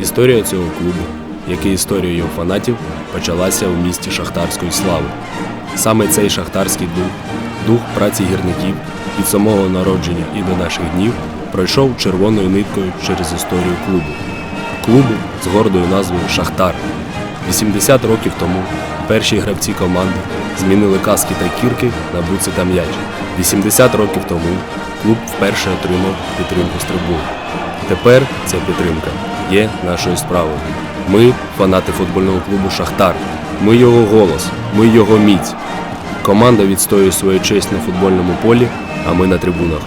Історія цього клубу, як і історія його фанатів, почалася у місті шахтарської слави. Саме цей шахтарський дух, дух праці гірників від самого народження і до наших днів пройшов червоною ниткою через історію клубу. Клубу з гордою назвою Шахтар. 80 років тому перші гравці команди змінили каски та кірки на буци та м'яч. 80 років тому клуб вперше отримав підтримку з трибун. Тепер ця підтримка є нашою справою. Ми фанати футбольного клубу Шахтар. Ми його голос, ми його міць. Команда відстоює свою честь на футбольному полі, а ми на трибунах.